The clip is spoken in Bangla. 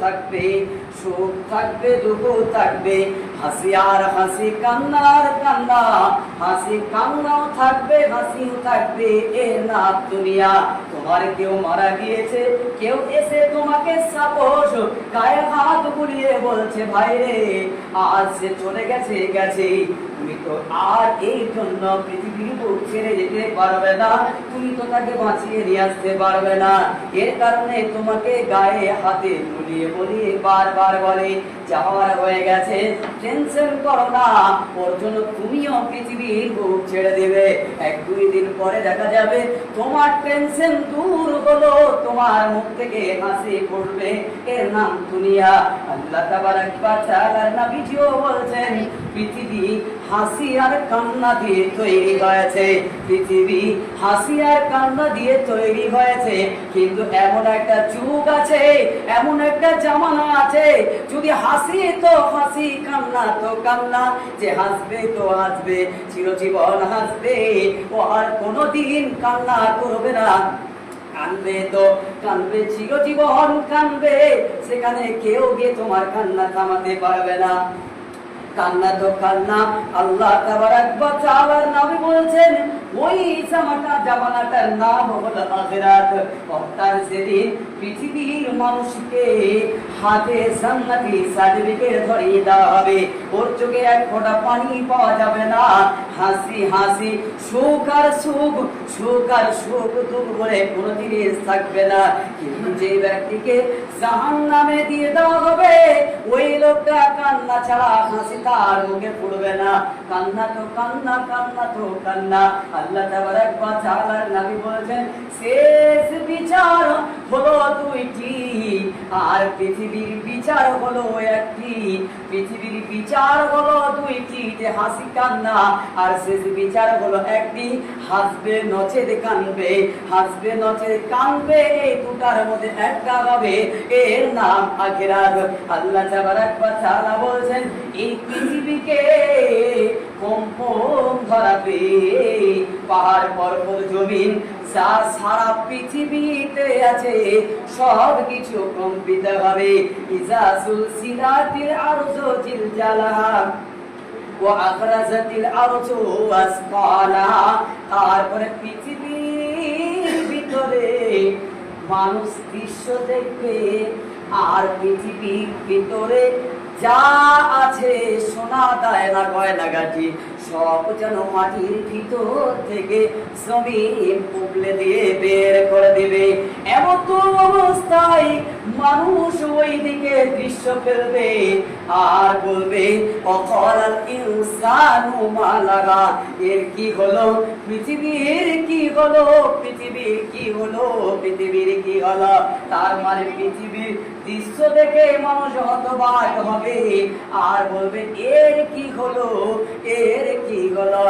থাকবে সুখ থাকবে দুঃখ থাকবে হাসি আর হাসি কান্নার কান্না। হাসি কান্নাও থাকবে, হাসিও থাকবে এ না দুনিয়া। তোমার কেউ মারা গিয়েছে, কেউ এসে তোমাকে সাপোস গায়ে হাত বুলিয়ে বলছে, ভাই রে, আজ সে চলে গেছে গেছে। তুমি তো আর এই জন্য পৃথিবীর বুক ছেড়ে যেতে পারবে না। তুমি তো তাকে বাঁচিয়ে নিয়ে আসতে পারবে না। এর কারণে তোমাকে গায়ে হাতে বুলিয়ে, বলিয়ে বারবার বলে, যাওয়ার হয়ে গেছে টেনশন করো না। ওর জন্য তুমিও পৃথিবীর বুক ছেড়ে দেবে। এক দুই দিন পরে দেখা যাবে, তোমার টেনশন দূর হলো, তোমার মুখ থেকে হাসি পড়বে এর নাম দুনিয়া। আল্লাহ তাবারাক ওয়া তাআলার নবীজিও বলছেন, পৃথিবী হাসি আর কান্না দিয়ে তৈরি হয়েছে পৃথিবী। হাসি আর কান্না দিয়ে তৈরি হয়েছে, কিন্তু এমন একটা যুগ আছে, এমন একটা জামানা আছে, যদি হাসি তো হাসি, কান্না তো কান্না, যে হাসবে তো হাসবে, চিরজীবন হাসবে, ও আর কোনোদিন কান্না করবে না। কানবে তো কানবে চিরজীবন কানবে সেখানে কেউ গিয়ে তোমার কান্না থামাতে পারবে না। কান্না তো কান্না, আল্লাহ তাবারাক ওয়া তাআলার নবী বলছেন ওই জামাটা জামানাটার নাম হলো আখিরাত। অর্থাৎ সেদিন পৃথিবীর মানুষকে হাতে জান্নাতি সার্টিফিকেট ধরিয়ে দেওয়া হবে, ওর চোখে এক ফোঁটা পানি পাওয়া যাবে না। হাসি হাসি, সুখ আর সুখ সুখ আর সুখ দুঃখ বলে কোনো জিনিস থাকবে না। কিন্তু যে ব্যক্তিকে জাহান নামে দিয়ে দেওয়া হবে ওই লোকটা কান্না ছাড়া হাসি তার মুখে পড়বে না। কান্না তো কান্না কান্না তো কান্না। আল্লাহ তাবারাক ওয়া তাআলার নবী বলেছেন শেষ বিচার হলো দুইটি। আর পৃথিবীর বিচার হলো একটি, পৃথিবীর বিচার হলো দুইটি, যে হাসি কান্না, আর শেষ বিচার হলো একটি, হাসবে নচেত কানবে হাসবে নচেত কানবে এই দুটার মধ্যে একটা হবে, এর নাম আখিরাত। আল্লাহ তাবারাক ওয়া তাআলা বলছেন, এই পৃথিবীকে কম্পন ধরাবে, পাহাড় পর্বত জমিন যা সারা পৃথিবীতে আছে, সব কিছু কম্পিত হবে। ওয়া আখরাজাতিল তারপরে পৃথিবীর ভিতরে মানুষ দৃশ্য দেখবে, আর পৃথিবীর ভিতরে যা আছে সোনা দায়না গয়না গাছি সব যেন মাটির ভিতর থেকে জমিন পুবলে দিয়ে বের করে দেবে। এমন তো অবস্থায় মানুষ ওই দিকে দৃশ্য ফেলবে আর বলবে অকরাল ইনসানু এর কি হলো? পৃথিবীর কি হলো? পৃথিবীর কি হলো? পৃথিবীর কি হলো? তার মানে পৃথিবীর দৃশ্য দেখে মানুষ হতবাক হবে। আর বলবে, এর কি হলো? এর কি হলো?